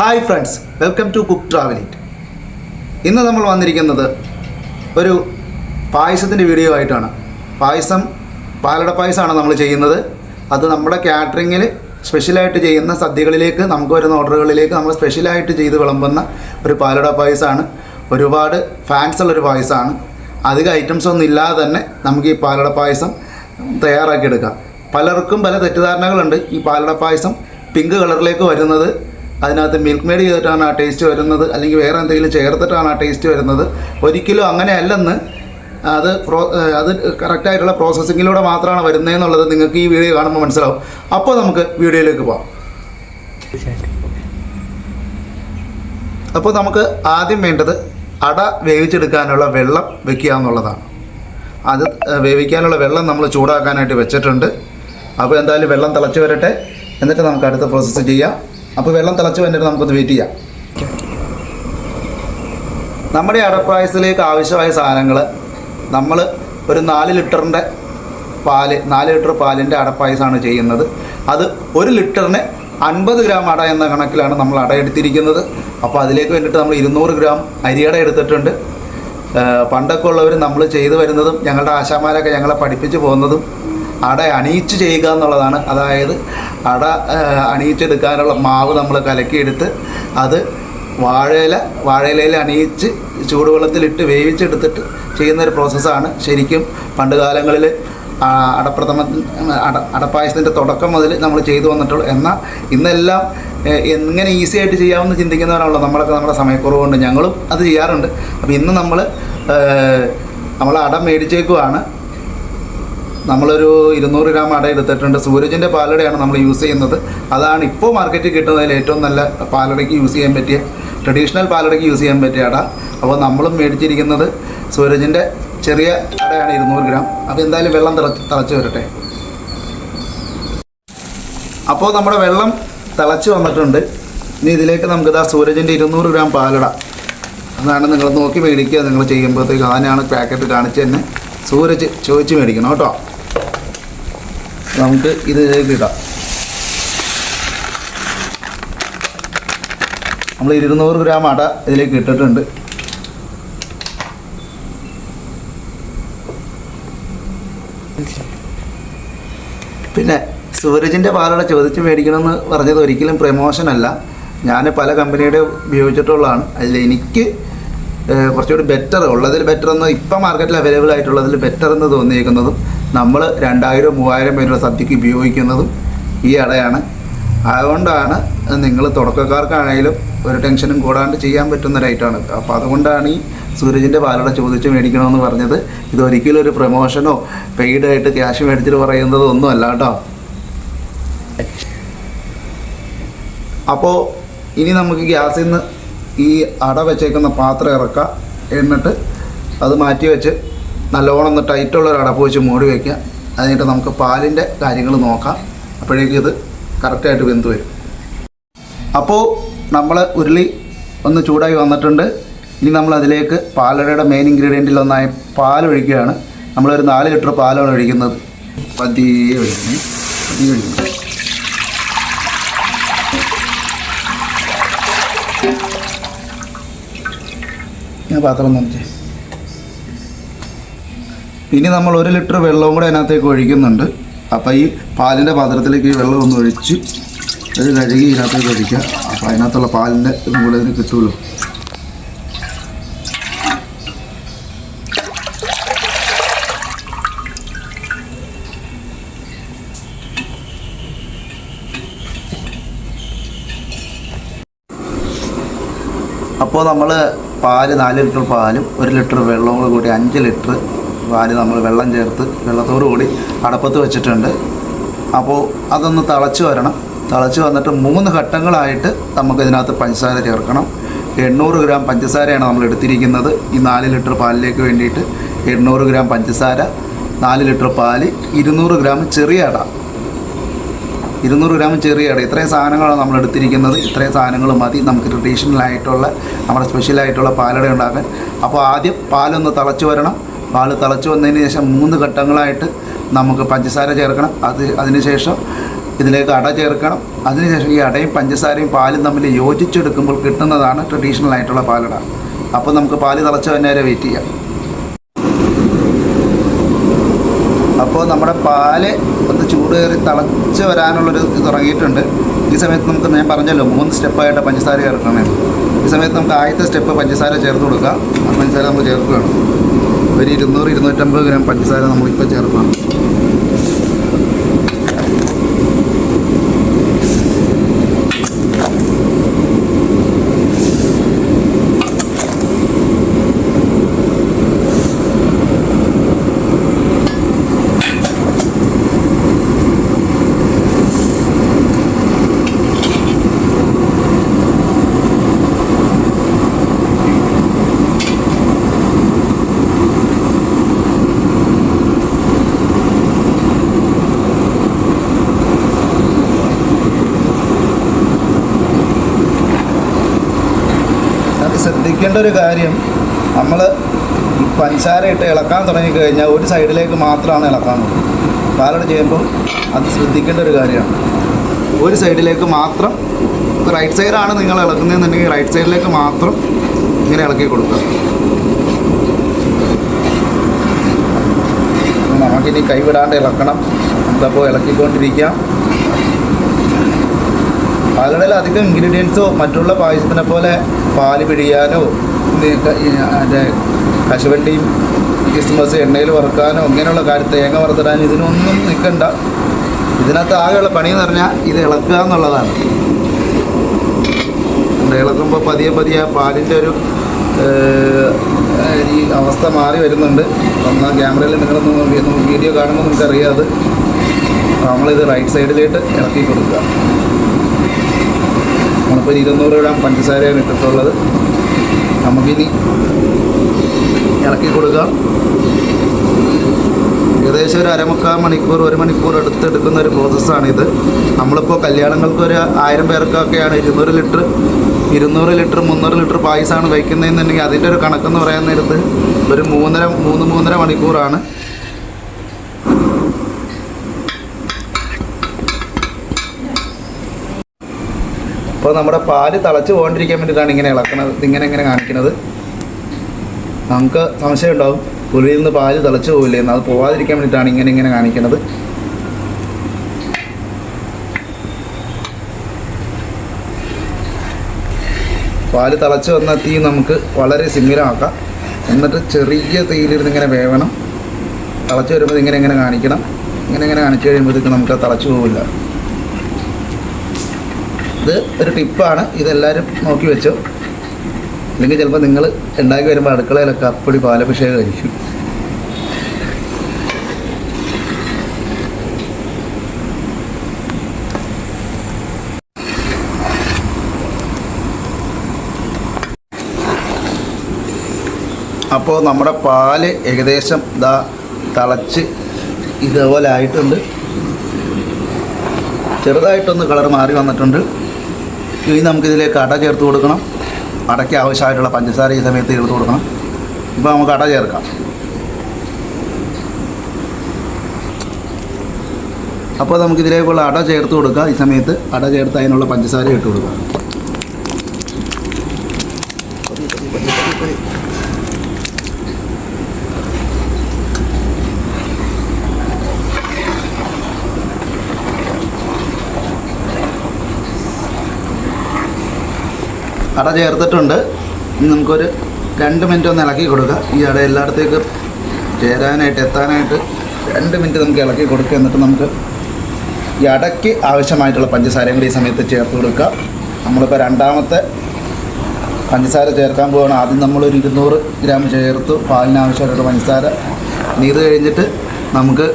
Hi friends welcome to cook travel it ഇന്ന് നമ്മൾ വന്നിരിക്കുന്നത് ഒരു പായസത്തിന്റെ വീഡിയോ ആയിട്ടാണ്. പായസം പാലട പായസമാണ് നമ്മൾ ചെയ്യുന്നത്. അത് നമ്മുടെ കാറ്ററിങ്ങിൽ സ്പെഷ്യലായിട്ട് ചെയ്യുന്ന സദ്യകളിലേക്ക് നമുക്ക് വരുന്ന ഓർഡറുകളിലേക്ക് നമ്മൾ സ്പെഷ്യലായിട്ട് ചെയ്ത് വിളമ്പുന്ന ഒരു പാലട പായസമാണ്. ഒരുപാട് ഫാൻസ് ഉള്ളൊരു പായസമാണ്. അധികം ഐറ്റംസ് ഒന്നും ഇല്ലാതെ തന്നെ നമുക്ക് ഈ പാലട പായസം തയ്യാറാക്കിയെടുക്കാം പലർക്കും പല തെറ്റിദ്ധാരണകളുണ്ട് ഈ പാലട പായസം പിങ്ക് കളറിലേക്ക് വരുന്നത്. അതിനകത്ത് മിൽക്ക് മെയ്ഡ് ചെയ്തിട്ടാണ് ആ ടേസ്റ്റ് വരുന്നത്. അല്ലെങ്കിൽ വേറെ എന്തെങ്കിലും ചേർത്തിട്ടാണ് ആ ടേസ്റ്റ് വരുന്നത്. ഒരിക്കലും അങ്ങനെയല്ലെന്ന് അത് പ്രോ അത് കറക്റ്റായിട്ടുള്ള പ്രോസസ്സിങ്ങിലൂടെ മാത്രമാണ് വരുന്നതെന്നുള്ളത് നിങ്ങൾക്ക് ഈ വീഡിയോ കാണുമ്പോൾ മനസ്സിലാവും. അപ്പോൾ നമുക്ക് വീഡിയോയിലേക്ക് പോകാം അപ്പോൾ നമുക്ക് ആദ്യം വേണ്ടത് അട വേവിച്ചെടുക്കാനുള്ള വെള്ളം വെക്കുക എന്നുള്ളതാണ്. അത് വേവിക്കാനുള്ള വെള്ളം നമ്മൾ ചൂടാക്കാനായിട്ട് വെച്ചിട്ടുണ്ട്. അപ്പോൾ എന്തായാലും വെള്ളം തിളച്ച് വരട്ടെ. എന്നിട്ട് നമുക്ക് അടുത്ത പ്രോസസ്സ് ചെയ്യാം. അപ്പോൾ വെള്ളം തിളച്ച് വന്നിട്ട് നമുക്കൊന്ന് വെയിറ്റ് ചെയ്യാം. നമ്മുടെ അടപ്രായസിലേക്ക് ആവശ്യമായ സാധനങ്ങൾ നമ്മൾ ഒരു നാല് ലിറ്ററിന്റെ പാൽ നാല് ലിറ്റർ പാലിന്റെ അടപ്പായസാണ് ചെയ്യുന്നത്. അത് ഒരു ലിറ്ററിന് അൻപത് ഗ്രാം അട എന്ന കണക്കിലാണ് നമ്മൾ അട എടുത്തിരിക്കുന്നത്. അപ്പോൾ അതിലേക്ക് വേണ്ടിയിട്ട് നമ്മൾ ഇരുന്നൂറ് ഗ്രാം അരിയട എടുത്തിട്ടുണ്ട്. പണ്ടൊക്കെ ഉള്ളവർ നമ്മൾ ചെയ്തു വരുന്നതും ഞങ്ങളുടെ ആശാമാരൊക്കെ ഞങ്ങളെ പഠിപ്പിച്ച് പോകുന്നതും അട അണിയിച്ച് ചെയ്യുക എന്നുള്ളതാണ്. അതായത് അട അണിയിച്ചെടുക്കാനുള്ള മാവ് നമ്മൾ കലക്കിയെടുത്ത് അത് വാഴയില വാഴയിലയിൽ അണിയിച്ച് ചൂടുവെള്ളത്തിലിട്ട് വേവിച്ചെടുത്തിട്ട് ചെയ്യുന്നൊരു പ്രോസസ്സാണ്. ശരിക്കും പണ്ട് കാലങ്ങളിൽ അടപ്രഥമ അട അടപ്പായസത്തിന്റെ തുടക്കം മുതൽ നമ്മൾ ചെയ്തു വന്നിട്ടുള്ളൂ. എന്നാൽ ഇന്നെല്ലാം എങ്ങനെ ഈസി ആയിട്ട് ചെയ്യാമെന്ന് ചിന്തിക്കുന്നവരാണല്ലോ. നമ്മളൊക്കെ നമ്മുടെ സമയക്കുറവുണ്ട് ഞങ്ങളും അത് ചെയ്യാറുണ്ട്. അപ്പോൾ ഇന്ന് നമ്മൾ നമ്മൾ അട മേടിച്ചേക്കുവാണ്. നമ്മളൊരു ഇരുന്നൂറ് ഗ്രാം അട എടുത്തിട്ടുണ്ട്. സൂരജിന്റെ പാലടയാണ് നമ്മൾ യൂസ് ചെയ്യുന്നത്. അതാണ് ഇപ്പോൾ മാർക്കറ്റിൽ കിട്ടുന്നതിൽ ഏറ്റവും നല്ല പാലടയ്ക്ക് യൂസ് ചെയ്യാൻ പറ്റിയ ട്രഡീഷണൽ പാലടയ്ക്ക് യൂസ് ചെയ്യാൻ പറ്റിയ അട. അപ്പോൾ നമ്മളും മേടിച്ചിരിക്കുന്നത് സൂരജിന്റെ ചെറിയ അടയാണ് ഇരുന്നൂറ് ഗ്രാം. അപ്പോൾ എന്തായാലും വെള്ളം തിളച്ച് തിളച്ച് വരട്ടെ. അപ്പോൾ നമ്മുടെ വെള്ളം തിളച്ച് വന്നിട്ടുണ്ട്. ഇനി ഇതിലേക്ക് നമുക്ക് ഇതാ സൂരജിന്റെ ഇരുന്നൂറ് ഗ്രാം പാലട. അതാണ് നിങ്ങൾ നോക്കി മേടിക്കുക. നിങ്ങൾ ചെയ്യുമ്പോഴത്തേക്ക് അതിനാണ് പാക്കറ്റ് കാണിച്ച് തന്നെ സൂരജ് ചോദിച്ച് മേടിക്കണം കേട്ടോ. നമുക്ക് ഇത് ഇതിലേക്ക് ഇടാം. നമ്മൾ ഇരുന്നൂറ് ഗ്രാം അട ഇതിലേക്ക് ഇട്ടിട്ടുണ്ട്. പിന്നെ സൂരജിന്റെ പാലട ചോദിച്ച് മേടിക്കണമെന്ന് പറഞ്ഞത് ഒരിക്കലും പ്രമോഷൻ അല്ല. ഞാൻ പല കമ്പനിയുടെ ഉപയോഗിച്ചിട്ടുള്ളതാണ്. അതിൽ എനിക്ക് കുറച്ചുകൂടി ബെറ്റർ ഉള്ളതിൽ ബെറ്റർ എന്ന് ഇപ്പം മാർക്കറ്റിൽ അവൈലബിൾ ആയിട്ടുള്ളതിൽ ബെറ്റർ എന്ന് തോന്നിയേക്കുന്നതും നമ്മൾ രണ്ടായിരം മൂവായിരം പേരുടെ സദ്യക്ക് ഉപയോഗിക്കുന്നതും ഈ അടയാണ്. അതുകൊണ്ടാണ് നിങ്ങൾ തുടക്കക്കാർക്കാണെങ്കിലും ഒരു ടെൻഷനും കൂടാണ്ട് ചെയ്യാൻ പറ്റുന്ന ഒരു അപ്പോൾ അതുകൊണ്ടാണ് ഈ സൂരജിന്റെ പാലട ചോദിച്ച് മേടിക്കണമെന്ന് പറഞ്ഞത്. ഇതൊരിക്കലും ഒരു പ്രൊമോഷനോ പെയ്ഡായിട്ട് ക്യാഷ് മേടിച്ചിട്ട് പറയുന്നത് ഒന്നും അല്ല കേട്ടോ. അപ്പോൾ ഇനി നമുക്ക് ഗ്യാസിൽ നിന്ന് ഈ അട വെച്ചേക്കുന്ന പാത്രം ഇറക്കാം. എന്നിട്ട് അത് മാറ്റി വെച്ച് നല്ലോണം ഒന്ന് ടൈറ്റുള്ള ഒരു അടപ്പ് വെച്ച് മൂടി വയ്ക്കുക അതിനിട്ട് നമുക്ക് പാലിന്റെ കാര്യങ്ങൾ നോക്കാം. അപ്പോഴേക്കും ഇത് കറക്റ്റായിട്ട് വെന്ത് വരും. അപ്പോൾ നമ്മൾ ഉരുളി ഒന്ന് ചൂടായി വന്നിട്ടുണ്ട്. ഇനി നമ്മൾ അതിലേക്ക് പാലടയുടെ മെയിൻ ഇൻഗ്രീഡിയന്റിൽ ഒന്നായി പാൽ ഒഴിക്കുകയാണ്. നമ്മളൊരു നാല് ലിറ്റർ പാലാണ് ഒഴിക്കുന്നത്. പതിയെ ഒഴിക്കുന്നു. പതിയെ ഒഴിക്കണം ഞാൻ പാത്രം നനച്ചേ ഇനി നമ്മൾ ഒരു ലിറ്റർ വെള്ളവും കൂടെ അതിനകത്തേക്ക് ഒഴിക്കുന്നുണ്ട്. അപ്പോൾ ഈ പാലിന്റെ പാത്രത്തിലേക്ക് ഈ വെള്ളം ഒന്ന് ഒഴിച്ച് അത് കഴുകി ഇതിനകത്തേക്ക് ഒഴിക്കുക അപ്പോൾ അതിനകത്തുള്ള പാലിന്റെ കൂടെ ഇതിന് കിട്ടുമല്ലോ. അപ്പോൾ നമ്മൾ പാൽ നാല് ലിറ്റർ പാലും ഒരു ലിറ്റർ വെള്ളവും കൂടി അഞ്ച് ലിറ്റർ പാൽ നമ്മൾ വെള്ളം ചേർത്ത് വെള്ളത്തോടു കൂടി അടപ്പത്ത് വെച്ചിട്ടുണ്ട്. അപ്പോൾ അതൊന്ന് തിളച്ച് വരണം. തിളച്ച് വന്നിട്ട് മൂന്ന് ഘട്ടങ്ങളായിട്ട് നമുക്ക് ഇതിനകത്ത് പഞ്ചസാര ചേർക്കണം. എണ്ണൂറ് ഗ്രാം പഞ്ചസാരയാണ് നമ്മൾ എടുത്തിരിക്കുന്നത്. ഈ നാല് ലിറ്റർ പാലിലേക്ക് വേണ്ടിയിട്ട് എണ്ണൂറ് ഗ്രാം പഞ്ചസാര നാല് ലിറ്റർ പാൽ ഇരുന്നൂറ് ഗ്രാം ചെറിയ അട. ഇരുന്നൂറ് ഗ്രാം ചെറിയ അട. ഇത്രയും സാധനങ്ങളാണ് നമ്മൾ എടുത്തിരിക്കുന്നത്. ഇത്രയും സാധനങ്ങൾ മതി. നമുക്ക് ട്രഡീഷണൽ ആയിട്ടുള്ള നമ്മുടെ സ്പെഷ്യലായിട്ടുള്ള പാലട ഉണ്ടാക്കാൻ. അപ്പോൾ ആദ്യം പാലൊന്ന് തിളച്ച് വരണം. പാൽ തിളച്ച് വന്നതിന് ശേഷം മൂന്ന് ഘട്ടങ്ങളായിട്ട് നമുക്ക് പഞ്ചസാര ചേർക്കണം. അത് അതിനുശേഷം ഇതിലേക്ക് അട ചേർക്കണം. അതിനുശേഷം ഈ അടയും പഞ്ചസാരയും പാലും തമ്മിൽ യോജിച്ചെടുക്കുമ്പോൾ കിട്ടുന്നതാണ് ട്രഡീഷണൽ ആയിട്ടുള്ള പാലട. അപ്പോൾ നമുക്ക് പാൽ തിളച്ച് തന്നെ വരെ വെയിറ്റ് ചെയ്യാം. അപ്പോൾ നമ്മുടെ പാൽ ഒന്ന് ചൂട് കയറി തിളച്ച് വരാനുള്ളൊരു ഇത് തുടങ്ങിയിട്ടുണ്ട്. ഈ സമയത്ത് നമുക്ക് ഞാൻ പറഞ്ഞല്ലോ മൂന്ന് സ്റ്റെപ്പായിട്ട് പഞ്ചസാര ചേർക്കണമെന്ന് ഈ സമയത്ത് നമുക്ക് ആദ്യത്തെ സ്റ്റെപ്പ് പഞ്ചസാര ചേർത്ത് കൊടുക്കാം. ആ പഞ്ചസാര നമ്മൾ ചേർക്കുകയാണ്. ഒരു ഇരുന്നൂറ് ഇരുന്നൂറ്റമ്പത് ഗ്രാം പഞ്ചസാര നമ്മളിപ്പോൾ ചേർക്കണം അത് ശ്രദ്ധിക്കേണ്ട ഒരു കാര്യം നമ്മൾ പഞ്ചസാര ഇട്ട് ഇളക്കാൻ തുടങ്ങിക്കഴിഞ്ഞാൽ ഒരു സൈഡിലേക്ക് മാത്രമാണ് ഇളക്കാനുള്ളത് പാലട ചെയ്യുമ്പോൾ അത് ശ്രദ്ധിക്കേണ്ട ഒരു കാര്യമാണ്. ഒരു സൈഡിലേക്ക് മാത്രം റൈറ്റ് സൈഡാണ് നിങ്ങൾ ഇളക്കുന്നതെന്നുണ്ടെങ്കിൽ റൈറ്റ് സൈഡിലേക്ക് മാത്രം ഇങ്ങനെ ഇളക്കി കൊടുക്കുക. നമുക്കിനി കൈവിടാണ്ട് ഇളക്കണം. നമുക്കപ്പോൾ ഇളക്കിക്കൊണ്ടിരിക്കാം. പാലടയിൽ അധികം ഇൻഗ്രീഡിയൻസോ മറ്റുള്ള പായസത്തിനെ പോലെ പാൽ പിഴിയാനോ അതിന്റെ കശുവണ്ടിയും ക്രിസ്മസ് എണ്ണയിൽ വറുക്കാനോ ഇങ്ങനെയുള്ള കാര്യത്തെ തേങ്ങ വറുത്തിടാനോ ഇതിനൊന്നും നിൽക്കണ്ട. ഇതിനകത്ത് ആകെയുള്ള പണി എന്ന് പറഞ്ഞാൽ ഇത് ഇളക്കുക എന്നുള്ളതാണ്. ഇളക്കുമ്പോൾ പതിയെ പതിയെ പാലിന്റെ ഒരു ഈ അവസ്ഥ മാറി വരുന്നുണ്ട്. ഒന്ന് ക്യാമറയിൽ നിങ്ങളൊന്ന് വീഡിയോ കാണുമ്പോൾ നിങ്ങൾക്കറിയാം അത്. നമ്മളിത് റൈറ്റ് സൈഡിലേക്ക് ഇളക്കി കൊടുക്കുക. നമ്മളിപ്പോൾ ഇരുന്നൂറ് ഗ്രാം പഞ്ചസാരയാണ് ഇട്ടിട്ടുള്ളത്. നമുക്കിനി ഇളക്കി കൊടുക്കാം. ഏകദേശം ഒരു അരമുക്കാൽ മണിക്കൂർ ഒരു മണിക്കൂർ എടുത്തെടുക്കുന്ന ഒരു പ്രോസസ്സാണിത് നമ്മളിപ്പോൾ കല്യാണങ്ങൾക്ക് ഒരു ആയിരം പേർക്കൊക്കെയാണ് ഇരുന്നൂറ് ലിറ്റർ ഇരുന്നൂറ് ലിറ്റർ മുന്നൂറ് ലിറ്റർ പായസമാണ് വയ്ക്കുന്നതെന്നുണ്ടെങ്കിൽ അതിന്റെ ഒരു കണക്കെന്ന് പറയാൻ നേരത്ത് ഒരു മൂന്നര മൂന്ന് മൂന്നര മണിക്കൂറാണ് അപ്പോൾ നമ്മുടെ പാൽ തിളച്ച് പോകാണ്ടിരിക്കാൻ വേണ്ടിയിട്ടാണ് ഇങ്ങനെ ഇളക്കണത് ഇങ്ങനെ ഇങ്ങനെ കാണിക്കുന്നത്. നമുക്ക് സംശയം ഉണ്ടാവും പുളിയിൽ നിന്ന് പാൽ തിളച്ച് പോവില്ലേ എന്ന്. അത് പോവാതിരിക്കാൻ വേണ്ടിയിട്ടാണ് ഇങ്ങനെ ഇങ്ങനെ കാണിക്കുന്നത്. പാൽ തിളച്ച് വന്ന തീ നമുക്ക് വളരെ സിമ്മിലാക്കാം. എന്നിട്ട് ചെറിയ തീയിലിരുന്ന് ഇങ്ങനെ വേവണം. തിളച്ച് വരുമ്പോൾ ഇങ്ങനെ ഇങ്ങനെ കാണിക്കണം. ഇങ്ങനെ ഇങ്ങനെ കാണിച്ചു കഴിയുമ്പോഴത്തേക്ക് നമുക്ക് തിളച്ച് പോവില്ല. ഒരു ടിപ്പാണ്. ഇതെല്ലാവരും നോക്കി വെച്ചോ. അല്ലെങ്കിൽ ചിലപ്പോൾ നിങ്ങൾ ഉണ്ടാക്കി വരുമ്പോൾ അടുക്കളയിലൊക്കെ അപ്പടി പാലഭിഷേകം കഴിക്കും. അപ്പോൾ നമ്മുടെ പാൽ ഏകദേശം ഇതാ തിളച്ച് ഇതേപോലെ ആയിട്ടുണ്ട്. ചെറുതായിട്ടൊന്ന് കളർ മാറി വന്നിട്ടുണ്ട്. ഇനി നമുക്കിതിലേക്ക് അട ചേർത്ത് കൊടുക്കണം. അടയ്ക്ക് ആവശ്യമായിട്ടുള്ള പഞ്ചസാര ഈ സമയത്ത് ചേർത്ത് കൊടുക്കണം. ഇപ്പോൾ നമുക്ക് അട ചേർക്കാം. അപ്പോൾ നമുക്കിതിലേക്കുള്ള അട ചേർത്ത് കൊടുക്കാം. ഈ സമയത്ത് അട ചേർത്ത് അതിനുള്ള പഞ്ചസാര ഇട്ട് കൊടുക്കാം. അട ചേർത്തിട്ടുണ്ട്. ഇനി നമുക്കൊരു രണ്ട് മിനിറ്റ് ഒന്ന് ഇളക്കി കൊടുക്കുക ഈ അട എല്ലായിടത്തേക്കും ചേരാനായിട്ട് എത്താനായിട്ട് രണ്ട് മിനിറ്റ് നമുക്ക് ഇളക്കി കൊടുക്കുക എന്നിട്ട് നമുക്ക് ഈ അടയ്ക്ക് ആവശ്യമായിട്ടുള്ള പഞ്ചസാരയും കൂടി ഈ സമയത്ത് ചേർത്ത് കൊടുക്കുക. നമ്മളിപ്പോൾ രണ്ടാമത്തെ പഞ്ചസാര ചേർക്കാൻ പോവുകയാണ് ആദ്യം നമ്മളൊരു ഇരുന്നൂറ് ഗ്രാം ചേർത്തു. പാലിന് ആവശ്യമായിട്ടുള്ള പഞ്ചസാര. നീത് കഴിഞ്ഞിട്ട് നമുക്ക്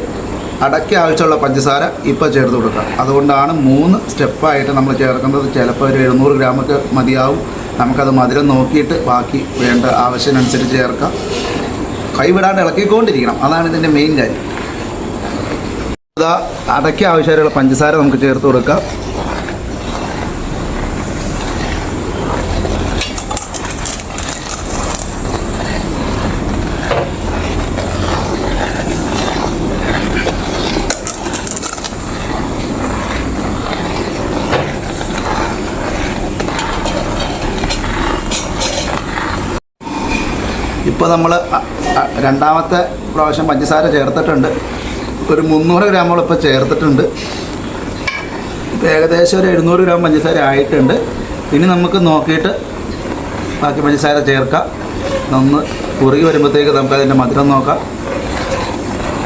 അടയ്ക്ക് ആവശ്യമുള്ള പഞ്ചസാര ഇപ്പോൾ ചേർത്ത് കൊടുക്കുക. അതുകൊണ്ടാണ് മൂന്ന് സ്റ്റെപ്പായിട്ട് നമ്മൾ ചേർക്കുന്നത്. ചിലപ്പോൾ ഒരു എഴുന്നൂറ് ഗ്രാമൊക്കെ മതിയാവും. നമുക്കത് മധുരം നോക്കിയിട്ട് ബാക്കി വേണ്ട ആവശ്യത്തിനനുസരിച്ച് ചേർക്കാം. കൈവിടാണ്ട് ഇളക്കിക്കൊണ്ടിരിക്കണം. അതാണ് ഇതിന്റെ മെയിൻ കാര്യം. അടയ്ക്ക് ആവശ്യമായിട്ടുള്ള പഞ്ചസാര നമുക്ക് ചേർത്ത് കൊടുക്കാം. ഇപ്പോൾ നമ്മൾ രണ്ടാമത്തെ പ്രാവശ്യം പഞ്ചസാര ചേർത്തിട്ടുണ്ട്. ഒരു മുന്നൂറ് ഗ്രാമോളം ഇപ്പോൾ ചേർത്തിട്ടുണ്ട്. ഇപ്പോൾ ഏകദേശം ഒരു എഴുന്നൂറ് ഗ്രാം പഞ്ചസാര ആയിട്ടുണ്ട്. ഇനി നമുക്ക് നോക്കിയിട്ട് ബാക്കി പഞ്ചസാര ചേർക്കാം. ഒന്ന് കുറുകി വരുമ്പോഴത്തേക്ക് നമുക്ക് അതിന്റെ മധുരം നോക്കാം.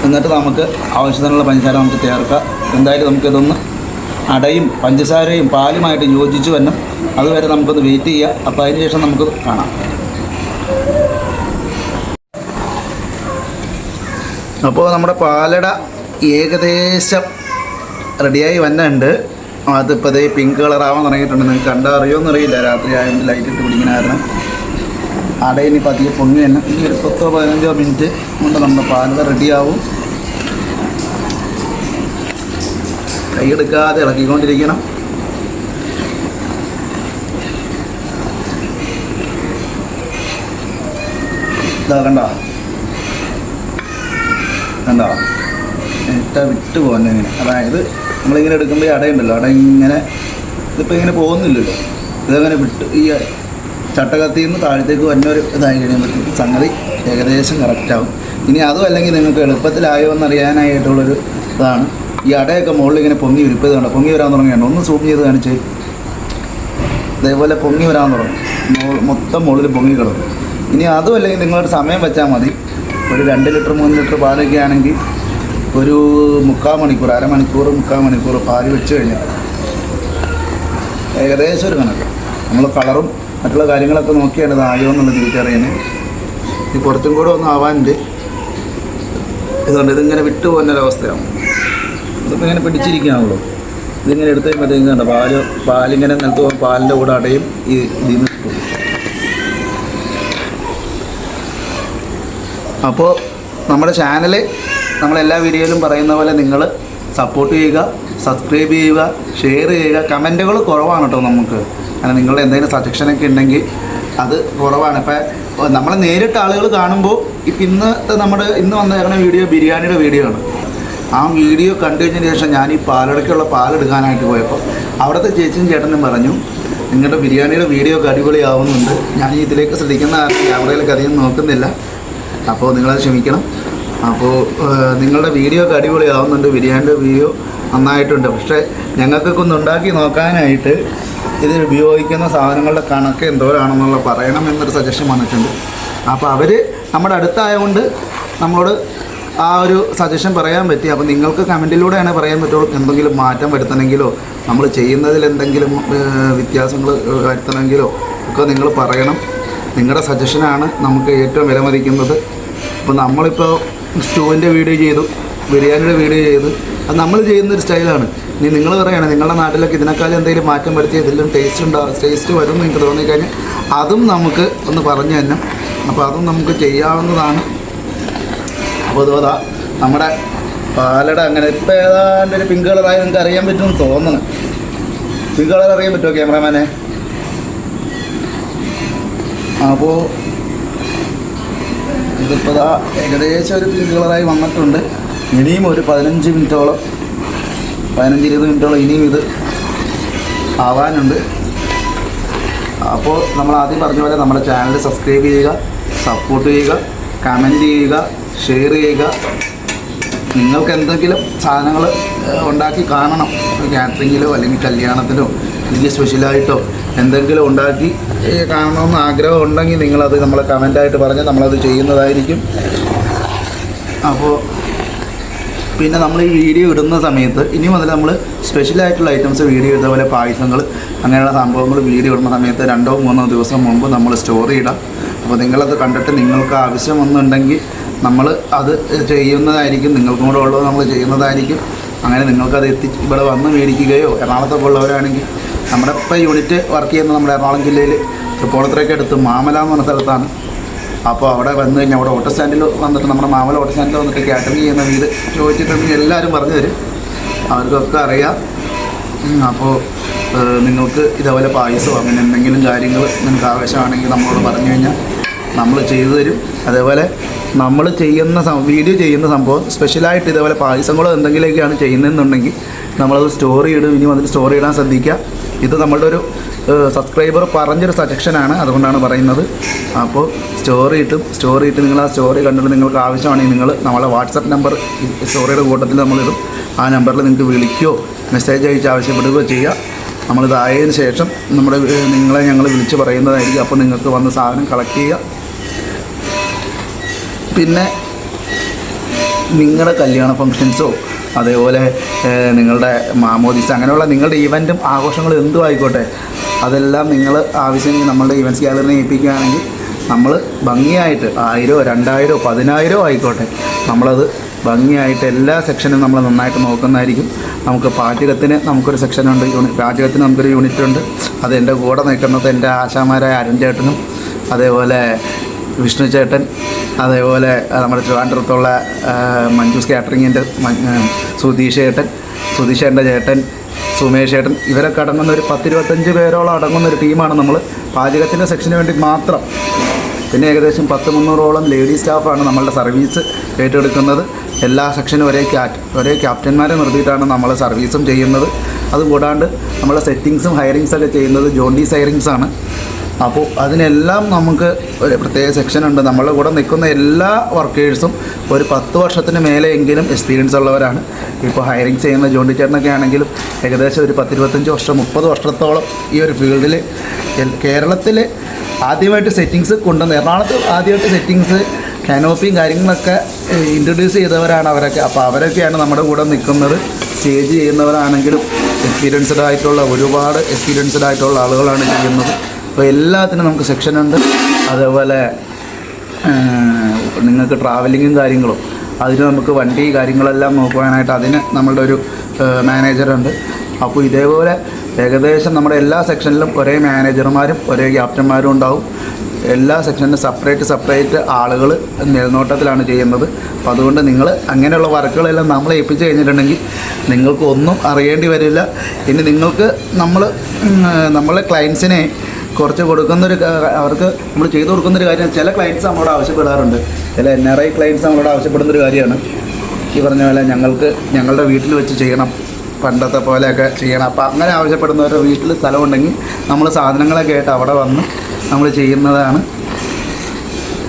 എന്നിട്ട് നമുക്ക് ആവശ്യത്തിനുള്ള പഞ്ചസാര നമുക്ക് ചേർക്കാം. എന്തായാലും നമുക്കിതൊന്ന് അടയും പഞ്ചസാരയും പാലുമായിട്ട് യോജിച്ച് വരണം. അതുവരെ നമുക്കൊന്ന് വെയിറ്റ് ചെയ്യാം. അപ്പോൾ അതിന് ശേഷം നമുക്ക് കാണാം. അപ്പോൾ നമ്മുടെ പാലട ഏകദേശം റെഡിയായി വന്നുണ്ട് അതിപ്പോൾ അതേ പിങ്ക് കളറാവാൻ തുടങ്ങിയിട്ടുണ്ട്. നിങ്ങൾക്ക് കണ്ടാൽ അറിയുമെന്ന് അറിയില്ല. രാത്രി ആയതുകൊണ്ട് ലൈറ്റ് ഇട്ട് പിടിക്കണമായിരുന്നു അട ഇനി പതിയെ പൊങ്ങി തന്നെ ഇനി ഒരു പത്തോ പതിനഞ്ചോ മിനിറ്റ് കൊണ്ട് നമ്മുടെ പാലട റെഡിയാവും കൈയെടുക്കാതെ ഇളക്കിക്കൊണ്ടിരിക്കണം. ഇതാ കണ്ടോ ഇട്ട വിട്ട് പോകുന്നത് ഇങ്ങനെ. അതായത് നമ്മളിങ്ങനെ എടുക്കുമ്പോൾ അടയുണ്ടല്ലോ. അട ഇങ്ങനെ ഇതിപ്പോൾ ഇങ്ങനെ പോകുന്നില്ലല്ലോ. ഇതങ്ങനെ വിട്ട് ഈ ചട്ടകത്തിൽ നിന്ന് താഴത്തേക്ക് വന്നൊരു ഇതായി കഴിയുമ്പോഴത്തേക്ക് സംഗതി ഏകദേശം കറക്റ്റാവും ഇനി അതും അല്ലെങ്കിൽ നിങ്ങൾക്ക് എളുപ്പത്തിലായോ എന്നറിയാനായിട്ടുള്ളൊരു ഇതാണ്. ഈ അടയൊക്കെ മുകളിൽ ഇങ്ങനെ പൊങ്ങി വിരിപ്പത് കണ്ടോ? പൊങ്ങി വരാൻ തുടങ്ങിയാണ് ഒന്ന് സൂം ചെയ്ത് കാണിച്ച്. ഇതേപോലെ പൊങ്ങി വരാൻ തുടങ്ങും. മൊത്തം മുകളിൽ പൊങ്ങി കിടക്കും ഇനി അതും അല്ലെങ്കിൽ നിങ്ങളൊരു സമയം വെച്ചാൽ മതി. ഒരു രണ്ട് ലിറ്റർ മൂന്ന് ലിറ്റർ പാലൊക്കെ ആണെങ്കിൽ ഒരു മുക്കാൽ മണിക്കൂർ അരമണിക്കൂർ മുക്കാൽ മണിക്കൂർ പാൽ വെച്ച് കഴിഞ്ഞാൽ ഏകദേശം ഒരു കണക്ക്. നമ്മൾ കളറും മറ്റുള്ള കാര്യങ്ങളൊക്കെ നോക്കിയാണ് ആയോ എന്നുള്ളത് തിരിച്ചറിയുന്നത് ഇത് കുറച്ചും കൂടെ ഒന്ന് ആവാനുണ്ട്. ഇതുകൊണ്ട് ഇതിങ്ങനെ വിട്ടുപോകുന്ന ഒരവസ്ഥയാണ് ഇതിപ്പോൾ ഇങ്ങനെ പിടിച്ചിരിക്കുകയാണല്ലോ. ഇതിങ്ങനെ എടുത്ത് കഴിയുമ്പോഴത്തേക്കും കണ്ടോ പാൽ പാലിങ്ങനെ നിലത്ത് പാലിന്റെ കൂടെ അടയും ഈ ഇതിൽ കിട്ടും അപ്പോൾ നമ്മുടെ ചാനൽ നമ്മളെല്ലാ വീഡിയോയിലും പറയുന്ന പോലെ നിങ്ങൾ സപ്പോർട്ട് ചെയ്യുക സബ്സ്ക്രൈബ് ചെയ്യുക ഷെയർ ചെയ്യുക. കമന്റുകൾ കുറവാണ് കേട്ടോ നമുക്ക്. കാരണം നിങ്ങളുടെ എന്തെങ്കിലും സജഷനൊക്കെ ഉണ്ടെങ്കിൽ അത് കുറവാണ്. ഇപ്പം നമ്മളെ നേരിട്ട് ആളുകൾ കാണുമ്പോൾ ഇപ്പം ഇന്നത്തെ നമ്മുടെ ഇന്ന് വന്നിറങ്ങുന്ന വീഡിയോ ബിരിയാണിയുടെ വീഡിയോ ആണ്. ആ വീഡിയോ കണ്ടു കഴിഞ്ഞ ശേഷം ഞാൻ ഈ പാലടയ്ക്കുള്ള പാലെടുക്കാനായിട്ട് പോയപ്പോൾ അവിടുത്തെ ചേച്ചിയും ചേട്ടനും പറഞ്ഞു നിങ്ങളുടെ ബിരിയാണിയുടെ വീഡിയോ ഒക്കെ അടിപൊളിയാവുന്നുണ്ട്. ഞാൻ ഇതിലേക്ക് ശ്രദ്ധിക്കുന്ന ക്യാമറയിലേക്ക് അധികം നോക്കുന്നില്ല. അപ്പോൾ നിങ്ങളത് ക്ഷമിക്കണം. അപ്പോൾ നിങ്ങളുടെ വീഡിയോ ഒക്കെ അടിപൊളിയാവുന്നുണ്ട്. ബിരിയാണിയുടെ വീഡിയോ നന്നായിട്ടുണ്ട്. പക്ഷേ ഞങ്ങൾക്കൊക്കെ ഒന്ന് ഉണ്ടാക്കി നോക്കാനായിട്ട് ഇതിൽ ഉപയോഗിക്കുന്ന സാധനങ്ങളുടെ കണക്ക് എന്തോരാണെന്നുള്ള പറയണം എന്നൊരു സജഷൻ വന്നിട്ടുണ്ട്. അപ്പോൾ അവർ നമ്മുടെ അടുത്തായതുകൊണ്ട് നമ്മളോട് ആ ഒരു സജഷൻ പറയാൻ പറ്റി. അപ്പോൾ നിങ്ങൾക്ക് കമന്റിലൂടെയാണ് പറയാൻ പറ്റുള്ളൂ എന്തെങ്കിലും മാറ്റം വരുത്തണമെങ്കിലോ നമ്മൾ ചെയ്യുന്നതിൽ എന്തെങ്കിലും വ്യത്യാസങ്ങൾ വരുത്തണമെങ്കിലോ ഒക്കെ നിങ്ങൾ പറയണം. നിങ്ങളുടെ സജഷനാണ് നമുക്ക് ഏറ്റവും വിലമതിക്കുന്നത്. ഇപ്പോൾ നമ്മളിപ്പോൾ സ്റ്റൂവിന്റെ വീഡിയോ ചെയ്തു ബിരിയാണിയുടെ വീഡിയോ ചെയ്തു. അത് നമ്മൾ ചെയ്യുന്ന ഒരു സ്റ്റൈലാണ്. ഇനി നിങ്ങൾ പറയുകയാണ് നിങ്ങളുടെ നാട്ടിലൊക്കെ ഇതിനേക്കാളും എന്തെങ്കിലും മാറ്റം വരുത്തി ഇതിലും ടേസ്റ്റ് ഉണ്ടാവും ടേസ്റ്റ് വരും എന്ന് എനിക്ക് തോന്നിക്കഴിഞ്ഞാൽ അതും നമുക്ക് ഒന്ന് പറഞ്ഞു തന്നെ. അപ്പോൾ അതും നമുക്ക് ചെയ്യാവുന്നതാണ്. അപ്പോൾ അതുപോലെ നമ്മുടെ പാലട അങ്ങനെ ഇപ്പം ഏതാണ്ട് ഒരു പിങ്ക് കളറായി നിങ്ങൾക്ക് അറിയാൻ പറ്റുമെന്ന് തോന്നുന്നു. പിങ്ക് കളർ അറിയാൻ പറ്റുമോ ക്യാമറമാനെ അപ്പോൾ ഇതിപ്പോൾ ഇതാ ഏകദേശം ഒരു പിങ്ക് കളറായി വന്നിട്ടുണ്ട്. ഇനിയും ഒരു പതിനഞ്ച് മിനിറ്റോളം പതിനഞ്ച് ഇരുപത് മിനിറ്റോളം ഇനിയും ഇത് ആവാനുണ്ട്. അപ്പോൾ നമ്മൾ ആദ്യം പറഞ്ഞ പോലെ നമ്മുടെ ചാനൽ സബ്സ്ക്രൈബ് ചെയ്യുക സപ്പോർട്ട് ചെയ്യുക കമന്റ് ചെയ്യുക ഷെയർ ചെയ്യുക. നിങ്ങൾക്ക് എന്തെങ്കിലും സാധനങ്ങൾ ഉണ്ടാക്കി കാണണം. ഗ്യാറ്ററിങ്ങിലോ അല്ലെങ്കിൽ കല്യാണത്തിനോ വലിയ സ്പെഷ്യലായിട്ടോ എന്തെങ്കിലും ഉണ്ടാക്കി കാണണമെന്ന് ആഗ്രഹം ഉണ്ടെങ്കിൽ നിങ്ങളത് നമ്മളെ കമന്റായിട്ട് പറഞ്ഞാൽ നമ്മളത് ചെയ്യുന്നതായിരിക്കും. അപ്പോൾ പിന്നെ നമ്മൾ ഈ വീഡിയോ ഇടുന്ന സമയത്ത് ഇനി മുതൽ നമ്മൾ സ്പെഷ്യലായിട്ടുള്ള ഐറ്റംസ് വീഡിയോ ഇടുന്ന പോലെ പായസങ്ങൾ അങ്ങനെയുള്ള സംഭവങ്ങൾ വീഡിയോ ഇടുന്ന സമയത്ത് രണ്ടോ മൂന്നോ ദിവസം മുമ്പ് നമ്മൾ സ്റ്റോറി ഇടാം. അപ്പോൾ നിങ്ങളത് കണ്ടിട്ട് നിങ്ങൾക്ക് ആവശ്യമൊന്നുണ്ടെങ്കിൽ നമ്മൾ അത് ചെയ്യുന്നതായിരിക്കും നിങ്ങൾക്കും കൂടെ ഉള്ളത് നമ്മൾ ചെയ്യുന്നതായിരിക്കും. അങ്ങനെ നിങ്ങൾക്കത് എത്തി ഇവിടെ വന്ന് മേടിക്കുകയോ എറണാകുളത്തൊക്കെ ഉള്ളവരാണെങ്കിൽ നമ്മുടെ ഇപ്പോൾ യൂണിറ്റ് വർക്ക് ചെയ്യുന്നത് നമ്മുടെ എറണാകുളം ജില്ലയിൽ തൃപ്പൂണിത്തറയ്ക്ക് അടുത്ത് മാമല എന്ന് പറഞ്ഞ സ്ഥലത്താണ്. അപ്പോൾ അവിടെ വന്നു കഴിഞ്ഞാൽ അവിടെ ഓട്ടോ സ്റ്റാൻഡിൽ വന്നിട്ട് നമ്മുടെ മാമല ഓട്ടോ സ്റ്റാൻഡിൽ വന്നിട്ട് കാറ്ററിംഗ് ചെയ്യുന്ന വീട് ചോദിച്ചിട്ടുണ്ടെങ്കിൽ എല്ലാവരും പറഞ്ഞു തരും. അവർക്കൊക്കെ അറിയാം. അപ്പോൾ നിങ്ങൾക്ക് ഇതേപോലെ പായസമോ അങ്ങനെ എന്തെങ്കിലും കാര്യങ്ങൾ നിങ്ങൾക്ക് ആവശ്യമാണെങ്കിൽ നമ്മളോട് പറഞ്ഞു കഴിഞ്ഞാൽ നമ്മൾ ചെയ്തു തരും. അതേപോലെ നമ്മൾ ചെയ്യുന്ന വീഡിയോ ചെയ്യുന്ന സംഭവം സ്പെഷ്യലായിട്ട് ഇതേപോലെ പായസങ്ങളോ എന്തെങ്കിലുമൊക്കെയാണ് ചെയ്യുന്നതെന്നുണ്ടെങ്കിൽ നമ്മളത് സ്റ്റോറി ഇടും. ഇനി വന്നിട്ട് സ്റ്റോറി ഇടാൻ ശ്രദ്ധിക്കുക. ഇത് നമ്മളുടെ ഒരു സബ്സ്ക്രൈബർ പറഞ്ഞൊരു സജഷനാണ് അതുകൊണ്ടാണ് പറയുന്നത്. അപ്പോൾ സ്റ്റോറി ഇട്ടും സ്റ്റോറി ഇട്ട് നിങ്ങൾ ആ സ്റ്റോറി കണ്ടിട്ട് നിങ്ങൾക്ക് ആവശ്യമാണെങ്കിൽ നിങ്ങൾ നമ്മളെ വാട്സപ്പ് നമ്പർ സ്റ്റോറിയുടെ കൂട്ടത്തിൽ നമ്മളിടും. ആ നമ്പറിൽ നിങ്ങൾക്ക് വിളിക്കുകയോ മെസ്സേജ് അയച്ച് ആവശ്യപ്പെടുകയോ ചെയ്യുക. നമ്മളിതായതിനു ശേഷം നമ്മുടെ നിങ്ങളെ ഞങ്ങൾ വിളിച്ച് പറയുന്നതായിരിക്കും. അപ്പോൾ നിങ്ങൾക്ക് വന്ന് സാധനം കളക്ട് ചെയ്യുക. പിന്നെ നിങ്ങളുടെ കല്യാണ ഫങ്ഷൻസോ അതേപോലെ നിങ്ങളുടെ മാമോദിസ് അങ്ങനെയുള്ള നിങ്ങളുടെ ഈവന്റും ആഘോഷങ്ങളും എന്തും ആയിക്കോട്ടെ അതെല്ലാം നിങ്ങൾ ആവശ്യമെങ്കിൽ നമ്മളുടെ ഇവന്റ്സ് ഗ്യാലറിനെ ഏൽപ്പിക്കുകയാണെങ്കിൽ നമ്മൾ ഭംഗിയായിട്ട് ആയിരോ രണ്ടായിരോ പതിനായിരോ ആയിക്കോട്ടെ നമ്മളത് ഭംഗിയായിട്ട് എല്ലാ സെക്ഷനും നമ്മൾ നന്നായിട്ട് നോക്കുന്നതായിരിക്കും. നമുക്ക് പാചകത്തിന് നമുക്കൊരു സെക്ഷനുണ്ട് യൂണി പാചകത്തിന് നമുക്കൊരു യൂണിറ്റ് ഉണ്ട്. അത് എന്റെ കൂടെ നിൽക്കുന്നത് എന്റെ ആശാമാരായ അരുൺ ചേട്ടനും അതേപോലെ വിഷ്ണു ചേട്ടൻ അതേപോലെ നമ്മുടെ ട്രിവാൻഡ്രത്തുള്ള മഞ്ജു കാറ്ററിങ്ങിന്റെ സുധീഷ് ചേട്ടൻ സുധീഷ് ചേട്ടന്റെ ചേട്ടൻ സുമേഷ് ചേട്ടൻ ഇവരൊക്കെ അടങ്ങുന്ന ഒരു പത്തിരുപത്തഞ്ച് പേരോളം അടങ്ങുന്ന ഒരു ടീമാണ് നമ്മൾ പാചകത്തിന്റെ സെക്ഷന് വേണ്ടി മാത്രം പിന്നെ ഏകദേശം പത്ത് മുന്നൂറോളം ലേഡി സ്റ്റാഫാണ് നമ്മളുടെ സർവീസ് ഏറ്റെടുക്കുന്നത്. എല്ലാ സെക്ഷനും ഒരേ ക്യാറ്റ് ഒരേ ക്യാപ്റ്റന്മാരെ നിർത്തിയിട്ടാണ് നമ്മൾ സർവീസും ചെയ്യുന്നത്. അതുകൂടാണ്ട് നമ്മളെ സെറ്റിങ്സും ഹയറിങ്സൊക്കെ ചെയ്യുന്നത് ജോണ്ടീസ് ഹയറിങ്സാണ്. അപ്പോൾ അതിനെല്ലാം നമുക്ക് ഒരു പ്രത്യേക സെക്ഷൻ ഉണ്ട്. നമ്മളുടെ കൂടെ നിൽക്കുന്ന എല്ലാ വർക്കേഴ്സും ഒരു പത്ത് വർഷത്തിന് മേലെയെങ്കിലും എക്സ്പീരിയൻസ് ഉള്ളവരാണ്. ഇപ്പോൾ ഹയറിങ് ചെയ്യുന്ന ജോണ്ടി ചേട്ടനൊക്കെ ആണെങ്കിലും ഏകദേശം ഒരു പത്തിരുപത്തഞ്ച് വർഷം മുപ്പത് വർഷത്തോളം ഈ ഒരു ഫീൽഡിൽ കേരളത്തിൽ ആദ്യമായിട്ട് സെറ്റിങ്സ് കൊണ്ടുവന്ന് എറണാകുളത്ത് ആദ്യമായിട്ട് സെറ്റിങ്സ് കാനോപ്പിയും കാര്യങ്ങളൊക്കെ ഇൻട്രൊഡ്യൂസ് ചെയ്തവരാണ് അവരൊക്കെ. അപ്പോൾ അവരൊക്കെയാണ് നമ്മുടെ കൂടെ നിൽക്കുന്നത്. സ്റ്റേജ് ചെയ്യുന്നവരാണെങ്കിലും എക്സ്പീരിയൻസ്ഡ് ആയിട്ടുള്ള ഒരുപാട് എക്സ്പീരിയൻസ്ഡ് ആയിട്ടുള്ള ആളുകളാണ് ചെയ്യുന്നത്. അപ്പോൾ എല്ലാത്തിനും നമുക്ക് സെക്ഷനുണ്ട് അതേപോലെ നിങ്ങൾക്ക് ട്രാവലിങ്ങും കാര്യങ്ങളും അതിന് നമുക്ക് വണ്ടി കാര്യങ്ങളെല്ലാം നോക്കുവാനായിട്ട് അതിന് നമ്മളുടെ ഒരു മാനേജറുണ്ട് അപ്പോൾ ഇതേപോലെ ഏകദേശം നമ്മുടെ എല്ലാ സെക്ഷനിലും ഒരേ മാനേജർമാരും ഒരേ ക്യാപ്റ്റന്മാരും ഉണ്ടാവും. എല്ലാ സെക്ഷനിലും സെപ്പറേറ്റ് സെപ്പറേറ്റ് ആളുകൾ മേൽനോട്ടത്തിലാണ് ചെയ്യുന്നത്. അപ്പോൾ അതുകൊണ്ട് നിങ്ങൾ അങ്ങനെയുള്ള വർക്കുകളെല്ലാം നമ്മൾ ഏൽപ്പിച്ച് കഴിഞ്ഞിട്ടുണ്ടെങ്കിൽ നിങ്ങൾക്ക് ഒന്നും അറിയേണ്ടി വരില്ല. ഇനി നിങ്ങൾക്ക് നമ്മൾ നമ്മളെ ക്ലയൻസിനെ കുറച്ച് കൊടുക്കുന്നൊരു അവർക്ക് നമ്മൾ ചെയ്തു കൊടുക്കുന്നൊരു കാര്യം ചില ക്ലയൻസ് നമ്മളോട് ആവശ്യപ്പെടാറുണ്ട്. ചില എൻ ആർ ഐ ക്ലയൻസ് നമ്മളോട് ആവശ്യപ്പെടുന്നൊരു കാര്യമാണ്. ഈ പറഞ്ഞ പോലെ ഞങ്ങൾക്ക് ഞങ്ങളുടെ വീട്ടിൽ വെച്ച് ചെയ്യണം പണ്ടത്തെ പോലെയൊക്കെ ചെയ്യണം. അപ്പോൾ അങ്ങനെ ആവശ്യപ്പെടുന്നവരുടെ വീട്ടിൽ സ്ഥലമുണ്ടെങ്കിൽ നമ്മൾ സാധനങ്ങളൊക്കെ ആയിട്ട് അവിടെ വന്ന് നമ്മൾ ചെയ്യുന്നതാണ്.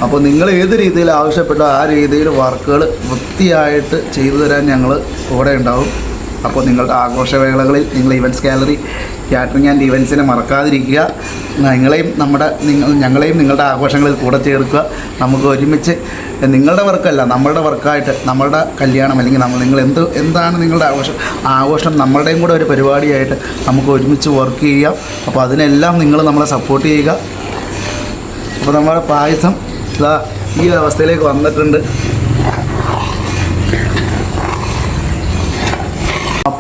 അപ്പോൾ നിങ്ങൾ ഏത് രീതിയിൽ ആവശ്യപ്പെട്ടോ ആ രീതിയിൽ വർക്കുകൾ വൃത്തിയായിട്ട് ചെയ്തു തരാൻ ഞങ്ങൾ കൂടെ ഉണ്ടാവും. അപ്പോൾ നിങ്ങളുടെ ആഘോഷവേളകളിൽ നിങ്ങൾ ഇവന്റ്സ് ഗാലറി കാറ്ററിംഗ് ആൻഡ് ഇവൻസിനെ മറക്കാതിരിക്കുക. നിങ്ങളെയും നമ്മുടെ ഞങ്ങളെയും നിങ്ങളുടെ ആഘോഷങ്ങളിൽ കൂടെ ചേർക്കുക. നമുക്ക് ഒരുമിച്ച് നിങ്ങളുടെ വർക്കല്ല നമ്മളുടെ വർക്കായിട്ട് നമ്മളുടെ കല്യാണം അല്ലെങ്കിൽ നമ്മൾ നിങ്ങൾ എന്ത് എന്താണ് നിങ്ങളുടെ ആഘോഷം? ആഘോഷം നമ്മളുടെയും കൂടെ ഒരു പരിപാടിയായിട്ട് നമുക്ക് ഒരുമിച്ച് വർക്ക് ചെയ്യാം. അപ്പോൾ അതിനെല്ലാം നിങ്ങൾ നമ്മളെ സപ്പോർട്ട് ചെയ്യുക. അപ്പോൾ നമ്മുടെ പായസം ഈ അവസ്ഥയിലേക്ക് വന്നിട്ടുണ്ട്.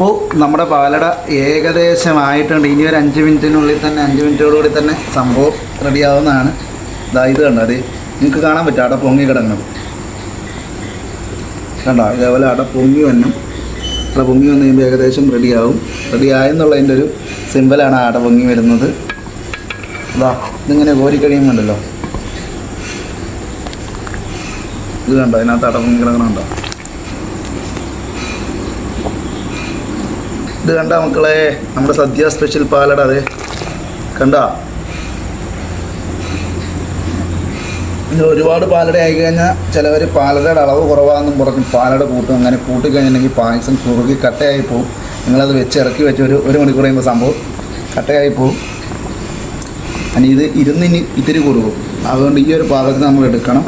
അപ്പോൾ നമ്മുടെ പാലട ഏകദേശമായിട്ടുണ്ട്. ഇനി ഒരു അഞ്ച് മിനിറ്റിനുള്ളിൽ തന്നെ അഞ്ച് മിനിറ്റോടുകൂടി തന്നെ സംഭവം റെഡിയാവുന്നതാണ്. ഇതാ ഇത് കണ്ടോ അത് നിങ്ങൾക്ക് കാണാൻ പറ്റും അട പൊങ്ങി കിടക്കുന്നത് കണ്ടോ ഇതേപോലെ അട പൊങ്ങി വന്നു. അട പൊങ്ങി വന്നു കഴിയുമ്പോൾ ഏകദേശം റെഡിയാവും. റെഡിയായെന്നുള്ളതിന്റെ ഒരു സിമ്പിളാണ് അട പൊങ്ങി വരുന്നത്. ഇതാ ഇതിങ്ങനെ കോരി കഴിയുമ്പോണ്ടല്ലോ ഇത് കണ്ടോ അതിനകത്ത് അട പൊങ്ങി കിടക്കണുണ്ടോ ഇത് കണ്ട മക്കളെ നമ്മുടെ സദ്യ സ്പെഷ്യൽ പാലട അതെ കണ്ട? ഇത് ഒരുപാട് പാലട ആയി കഴിഞ്ഞാൽ ചിലവർ പാലടയുടെ അളവ് കുറവാണെന്നും പറഞ്ഞ്. പാലട കൂട്ടും അങ്ങനെ കൂട്ടിക്കഴിഞ്ഞിട്ടുണ്ടെങ്കിൽ പായസം കുറുകി കട്ടയായി പോവും. നിങ്ങളത് വെച്ച് ഇറക്കി വെച്ച് ഒരു ഒരു മണിക്കൂർ കഴിയുമ്പോൾ സംഭവം കട്ടയായി പോവും. അനി ഇത് ഇരുന്നിനി ഇത്തിരി കുറുകും. അതുകൊണ്ട് ഈ ഒരു പാകത്തിന് നമ്മൾ എടുക്കണം.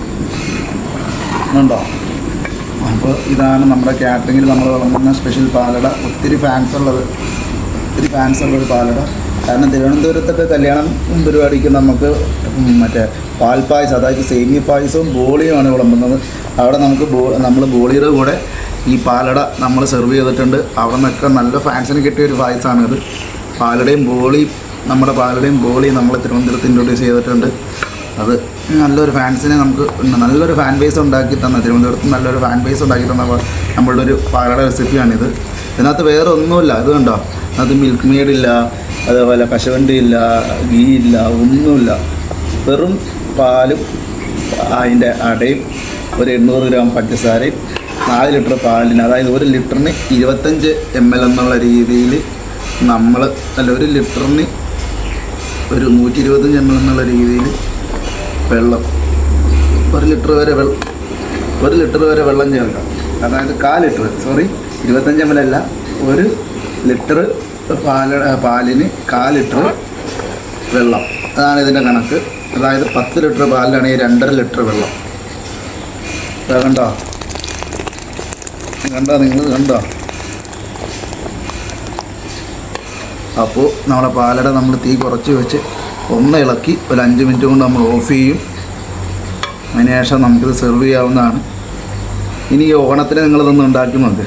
ഉണ്ടോ അപ്പോൾ ഇതാണ് നമ്മുടെ കാറ്ററിങ്ങിൽ നമ്മൾ വിളമ്പുന്ന സ്പെഷ്യൽ പാലട. ഒത്തിരി ഫാൻസ് ഉള്ളത്. ഒത്തിരി ഫാൻസ് ഉള്ളൊരു പാലട. കാരണം തിരുവനന്തപുരത്തൊക്കെ കല്യാണം പരിപാടിക്ക് നമുക്ക് മറ്റേ പാൽപ്പായസം അതായത് സേമിയ പായസവും ബോളിയുമാണ് വിളമ്പുന്നത്. അവിടെ നമുക്ക് ബോ നമ്മൾ ബോളിയുടെ കൂടെ ഈ പാലട നമ്മൾ സെർവ് ചെയ്തിട്ടുണ്ട്. അവിടെ നിന്നൊക്കെ നല്ല ഫാൻസിന് കിട്ടിയ ഒരു പായസമാണിത് പാലടയും ബോളിയും നമ്മുടെ പാലടയും ബോളിയും നമ്മൾ തിരുവനന്തപുരത്ത് ഇൻട്രൊഡ്യൂസ് ചെയ്തിട്ടുണ്ട്. അത് നല്ലൊരു ഫാൻസിനെ നമുക്ക് നല്ലൊരു ഫാൻ ബേസ് ഉണ്ടാക്കി തന്ന തിരുവനന്തപുരത്ത് നല്ലൊരു ഫാൻ ബേസ് ഉണ്ടാക്കി തന്ന നമ്മളുടെ ഒരു പാലട റെസിപ്പിയാണിത് ഇതിനകത്ത് വേറെ ഒന്നുമില്ല. ഇത് കണ്ടോ? അത് മിൽക്ക് മെയ്ഡ് ഇല്ല അതേപോലെ കശവണ്ടി ഇല്ല ഗീ ഇല്ല ഒന്നുമില്ല. വെറും പാലും അതിന്റെ അടയും ഒരു എണ്ണൂറ് ഗ്രാം പഞ്ചസാരയും നാല് ലിറ്റർ പാലിന് അതായത് ഒരു ലിറ്ററിന് ഇരുപത്തഞ്ച് എം എൽ എന്നുള്ള രീതിയിൽ നമ്മൾ അല്ല ഒരു ലിറ്ററിന് ഒരു നൂറ്റി ഇരുപത്തഞ്ച് എം എൽ എന്നുള്ള രീതിയിൽ വെള്ളം. ഒരു ലിറ്റർ വരെ വെള്ളം. ഒരു ലിറ്റർ വരെ വെള്ളം ചേർക്കാം അതായത് കാൽ ലിറ്റർ സോറി ഇരുപത്തഞ്ച് എം എൽ അല്ല ഒരു ലിറ്റർ പാല പാലിന് കാൽ ലിറ്റർ വെള്ളം. അതാണ് ഇതിന്റെ കണക്ക്. അതായത് പത്ത് ലിറ്റർ പാലിലാണെങ്കിൽ രണ്ടര ലിറ്റർ വെള്ളം. കണ്ടോ? കണ്ടോ നിങ്ങൾ? കണ്ടോ? അപ്പോൾ നമ്മളെ പാലട നമ്മൾ തീ കുറച്ച് വെച്ച് ഒന്ന് ഇളക്കി ഒരു അഞ്ച് മിനിറ്റ് കൊണ്ട് നമ്മൾ ഓഫ് ചെയ്യും. അതിനുശേഷം നമുക്കിത് സെർവ് ചെയ്യാവുന്നതാണ്. ഇനി ഈ ഓണത്തിന് നിങ്ങളിതൊന്ന് ഉണ്ടാക്കി നോക്ക്.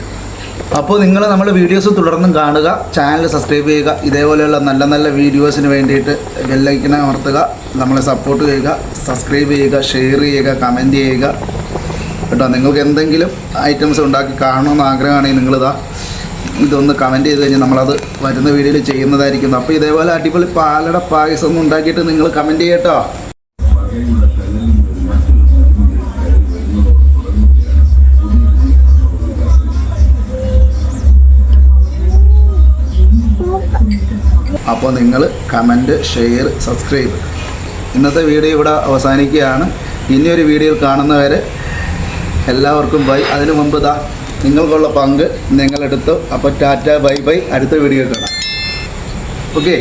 അപ്പോൾ നിങ്ങൾ നമ്മുടെ വീഡിയോസ് തുടർന്നും കാണുക ചാനൽ സബ്സ്ക്രൈബ് ചെയ്യുക ഇതേപോലെയുള്ള നല്ല നല്ല വീഡിയോസിന് വേണ്ടിയിട്ട് ബെല്ലൈക്കനെ അമർത്തുക നമ്മളെ സപ്പോർട്ട് ചെയ്യുക സബ്സ്ക്രൈബ് ചെയ്യുക ഷെയർ ചെയ്യുക കമന്റ് ചെയ്യുക. കേട്ടോ നിങ്ങൾക്ക് എന്തെങ്കിലും ഐറ്റംസ് ഉണ്ടാക്കി കാണണമെന്ന് ആഗ്രഹമാണെങ്കിൽ നിങ്ങളിതാ ഇതൊന്ന് കമന്റ് ചെയ്ത് കഴിഞ്ഞാൽ നമ്മളത് വരുന്ന വീഡിയോയിൽ ചെയ്യുന്നതായിരിക്കും. അപ്പോൾ ഇതേപോലെ അടിപൊളി പാലട പായസം ഒന്നും ഉണ്ടാക്കിയിട്ട് നിങ്ങൾ കമന്റ് ചെയ്യട്ടോ. അപ്പോൾ നിങ്ങൾ കമന്റ് ഷെയർ സബ്സ്ക്രൈബ് ഇന്നത്തെ വീഡിയോ ഇവിടെ അവസാനിക്കുകയാണ്. ഇനിയൊരു വീഡിയോയിൽ കാണുന്നവരെ എല്ലാവർക്കും ബൈ അതിനു മുമ്പ് ദാ നിങ്ങൾക്കുള്ള പങ്ക് നിങ്ങളെടുത്തു. അപ്പോൾ ടാറ്റ ബൈ ബൈ അടുത്ത വീഡിയോ കാണാം. ഓക്കെ